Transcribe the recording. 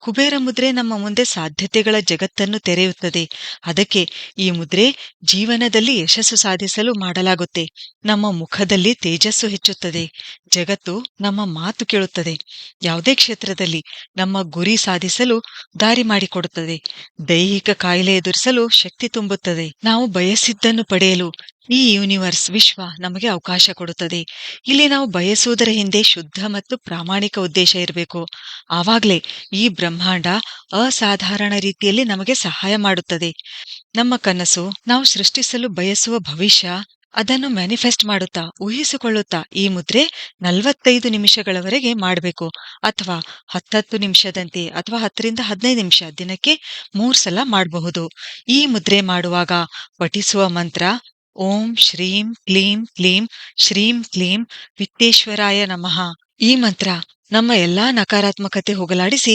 ಕುಬೇರ ಮುದ್ರೆ ನಮ್ಮ ಮುಂದೆ ಸಾಧ್ಯತೆಗಳ ಜಗತ್ತನ್ನು ತೆರೆಯುತ್ತದೆ. ಅದಕ್ಕೆ ಈ ಮುದ್ರೆ ಜೀವನದಲ್ಲಿ ಯಶಸ್ಸು ಸಾಧಿಸಲು ಮಾಡಲಾಗುತ್ತೆ. ನಮ್ಮ ಮುಖದಲ್ಲಿ ತೇಜಸ್ಸು ಹೆಚ್ಚುತ್ತದೆ. ಜಗತ್ತು ನಮ್ಮ ಮಾತು ಕೇಳುತ್ತದೆ. ಯಾವುದೇ ಕ್ಷೇತ್ರದಲ್ಲಿ ನಮ್ಮ ಗುರಿ ಸಾಧಿಸಲು ದಾರಿ ಮಾಡಿಕೊಡುತ್ತದೆ. ದೈಹಿಕ ಕಾಯಿಲೆ ಎದುರಿಸಲು ಶಕ್ತಿ ತುಂಬುತ್ತದೆ. ನಾವು ಬಯಸಿದ್ದನ್ನು ಪಡೆಯಲು ಈ ಯೂನಿವರ್ಸ್ ವಿಶ್ವ ನಮಗೆ ಅವಕಾಶ ಕೊಡುತ್ತದೆ. ಇಲ್ಲಿ ನಾವು ಬಯಸುವುದರ ಹಿಂದೆ ಶುದ್ಧ ಮತ್ತು ಪ್ರಾಮಾಣಿಕ ಉದ್ದೇಶ ಇರಬೇಕು. ಆವಾಗಲೇ ಈ ಬ್ರಹ್ಮಾಂಡ ಅಸಾಧಾರಣ ರೀತಿಯಲ್ಲಿ ನಮಗೆ ಸಹಾಯ ಮಾಡುತ್ತದೆ. ನಮ್ಮ ಕನಸು ನಾವು ಸೃಷ್ಟಿಸಲು ಬಯಸುವ ಭವಿಷ್ಯ ಅದನ್ನು ಮ್ಯಾನಿಫೆಸ್ಟ್ ಮಾಡುತ್ತಾ, ಊಹಿಸಿಕೊಳ್ಳುತ್ತಾ ಈ ಮುದ್ರೆ ನಲವತ್ತೈದು ನಿಮಿಷಗಳವರೆಗೆ ಮಾಡಬೇಕು. ಅಥವಾ ಹತ್ತತ್ತು ನಿಮಿಷದಂತೆ ಅಥವಾ ಹತ್ತರಿಂದ ಹದಿನೈದು ನಿಮಿಷ ದಿನಕ್ಕೆ ಮೂರು ಸಲ ಮಾಡಬಹುದು. ಈ ಮುದ್ರೆ ಮಾಡುವಾಗ ಪಠಿಸುವ ಮಂತ್ರ ಓಂ ಶ್ರೀಂ ಕ್ಲೀಂ ಕ್ಲೀಂ ಶ್ರೀಂ ಕ್ಲೀಂ ವಿತ್ತೇಶ್ವರಾಯ ನಮಃ. ಈ ಮಂತ್ರ ನಮ್ಮ ಎಲ್ಲಾ ನಕಾರಾತ್ಮಕತೆ ಹೋಗಲಾಡಿಸಿ